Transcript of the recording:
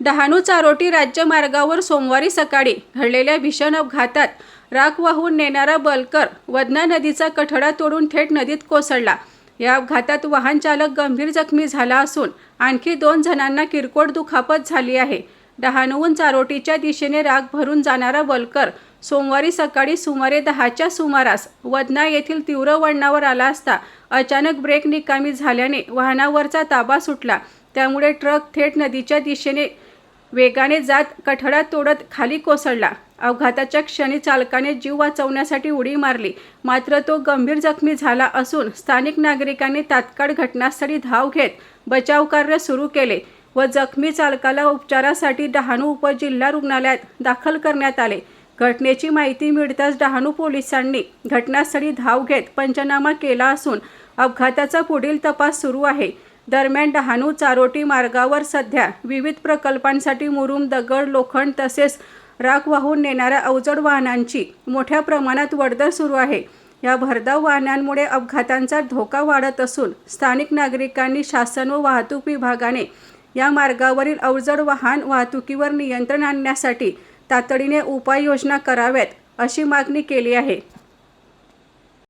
डहाणू चारोटी राज्यमार्गावर सोमवारी सकाळी घडलेल्या भीषण अपघातात राख वाहून नेणारा बलकर वदना नदीचा कठडा तोडून थेट नदीत कोसळला. या अपघातात वाहन चालक गंभीर जखमी झाला असून आणखी दोन जणांना किरकोळ दुखापत झाली आहे. डहाणूहून चारोटीच्या दिशेने राग भरून जाणारा बलकर सोमवारी सकाळी सुमारे दहाच्या सुमारास वदना येथील तीव्र वळणावर आला असता अचानक ब्रेक निकामी झाल्याने वाहनावरचा ताबा सुटला. त्यामुळे ट्रक थेट नदीच्या दिशेने वेगाने जात कठडा तोडत खाली कोसळला. अपघाताच्या क्षणी चालकाने जीव वाचवण्यासाठी उडी मारली. मात्र तो गंभीर जखमी झाला असून स्थानिक नागरिकांनी तात्काळ घटनास्थळी धाव घेत बचाव कार्य सुरू केले व जखमी चालकाला उपचारासाठी डहाणू उपजिल्हा रुग्णालयात दाखल करण्यात आले. घटनेची माहिती मिळताच डहाणू पोलिसांनी घटनास्थळी धाव घेत पंचनामा केला असून अपघाताचा पुढील तपास सुरू आहे. दरम्यान डहाणू चारोटी मार्गावर सध्या विविध प्रकल्पांसाठी मुरुम दगड लोखंड तसेच राख वाहून नेणाऱ्या अवजड वाहनांची मोठ्या प्रमाणात वर्दळ सुरू आहे. या भरधाव वाहनांमुळे अपघातांचा धोका वाढत असून स्थानिक नागरिकांनी शासन व वाहतूक विभागाने या मार्गावरील अवजड वाहन वाहतुकीवर नियंत्रण आणण्यासाठी तातडीने उपाययोजना कराव्यात अशी मागणी केली आहे.